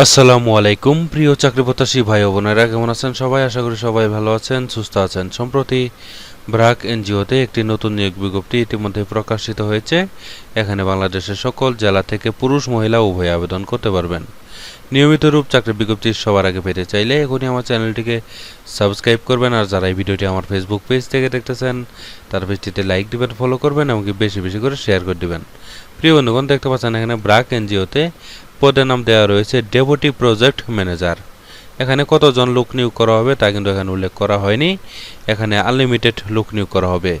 আসসালামু আলাইকুম, প্রিয় চাকরি প্রত্যাশী ভাই বোনেরা, কেমন আছেন সবাই? আশা করি সবাই ভালো আছেন, সুস্থ আছেন। সম্প্রতি ব্রাক এনজিওতে একটি নতুন নিয়োগ বিজ্ঞপ্তি ইতিমধ্যে প্রকাশিত হয়েছে। এখানে বাংলাদেশের সকল জেলা থেকে পুরুষ, মহিলা উভয় আবেদন করতে পারবেন। নিয়মিত রূপ চাকরি বিজ্ঞপ্তি সবার আগে পেতে চাইলে এখনই আমার চ্যানেলটিকে সাবস্ক্রাইব করবেন, আর যারা এই ভিডিওটি আমার ফেসবুক পেজ থেকে দেখতেছেন, তার পেজটিতে লাইক দিবেন ফলো করবেন, এমনকি বেশি বেশি করে শেয়ার করে দিবেন। প্রিয় বন্ধুগণ, দেখতে পাচ্ছেন এখানে ব্রাক এনজিওতে পদের নাম দেওয়া রয়েছে ডেপুটি প্রজেক্ট ম্যানেজার। এখানে কতজন লোক নিয়োগ করা হবে তা কিন্তু এখানে উল্লেখ করা হয়নি। এখানে আনলিমিটেড লোক নিয়োগ করা হবে।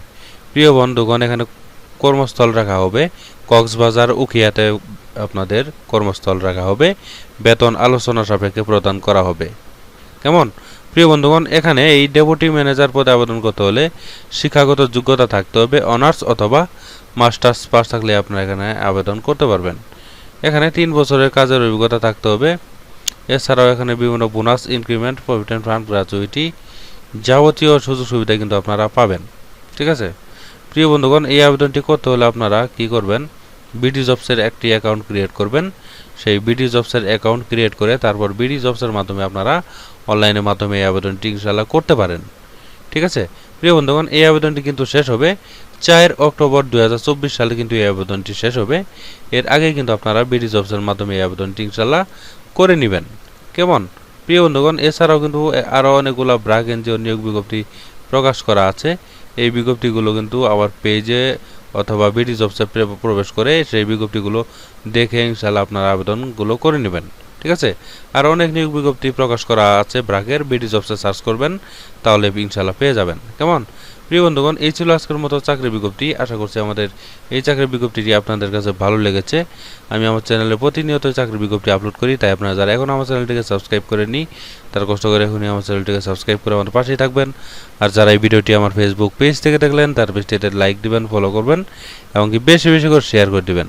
প্রিয় বন্ধুগণ, এখানে কর্মস্থল রাখা হবে। কক্সবাজার উখিয়াতে আপনাদের কর্মস্থল রাখা হবে। বেতন আলোচনা সাপেক্ষে প্রদান করা হবে। কেমন? প্রিয় বন্ধুগণ, এখানে এই ডেপুটি ম্যানেজার পদে আবেদন করতে হলে শিক্ষাগত যোগ্যতা থাকতে হবে, অনার্স অথবা মাস্টার্স পাস থাকলে আপনারা এখানে আবেদন করতে পারবেন। এখানে তিন বছরের কাজের অভিজ্ঞতা থাকতে হবে। এছাড়াও এখানে বিভিন্ন bonus increment provident fund gratuity যাবতীয় সুযোগ সুবিধা কিন্তু আপনারা পাবেন। ঠিক আছে? প্রিয় বন্ধুগণ, এই আবেদনটি করতে হলে আপনারা কি করবেন? বিডি জবসের একটি অ্যাকাউন্ট ক্রিয়েট করবেন। সেই বিডি জবসের অ্যাকাউন্ট ক্রিয়েট করে তারপর বিডি জবসের মাধ্যমে আপনারা অনলাইনের মাধ্যমে এই আবেদনটি ইনশাল্লাহ করতে পারেন। ঠিক আছে? প্রিয় বন্ধুগণ, এই আবেদনটি কিন্তু শেষ হবে। চার অক্টোবর দুই হাজার চব্বিশ সালে কিন্তু এই আবেদনটি শেষ হবে। এর আগে কিন্তু আপনারা বিডি জবসের মাধ্যমে এই আবেদনটি ইনশাল্লাহ করে নেবেন। কেমন? প্রিয় বন্ধুগণ, এছাড়াও কিন্তু আরও অনেকগুলো ব্রাক এনজিও নিয়োগ বিজ্ঞপ্তি প্রকাশ করা আছে। এই বিজ্ঞপ্তিগুলো কিন্তু আবার পেজে অথবা বিডি জবসে প্রবেশ করে সেই বিজ্ঞপ্তিগুলো দেখে ইনশাল্লাহ আপনারা আবেদনগুলো করে নেবেন। ঠিক আছে? আর অনেক নিয়োগ বিজ্ঞপ্তি প্রকাশ করা আছে ব্রাকের বিডি জবসে সার্চ করবেন, তাহলে ইনশাল্লাহ পেয়ে যাবেন। কেমন? প্রিয় বন্ধুগণ, এই ছিল আজকের মতো চাকরি বিজ্ঞপ্তি। আশা করছি আমাদের এই চাকরি বিজ্ঞপ্তিটি আপনাদের কাছে ভালো লেগেছে। আমি আমার চ্যানেলে প্রতিনিয়ত চাকরি বিজ্ঞপ্তি আপলোড করি, তাই আপনারা যারা এখন আমার চ্যানেলটিকে সাবস্ক্রাইব করেননি, তারা কষ্ট করে এখনই আমার চ্যানেলটিকে সাবস্ক্রাইব করে আমার পাশেই থাকবেন। আর যারা এই ভিডিওটি আমার ফেসবুক পেজ থেকে দেখলেন, তার পেজটিতে লাইক দিবেন ফলো করবেন এমনকি বেশি বেশি করে শেয়ার করে দিবেন।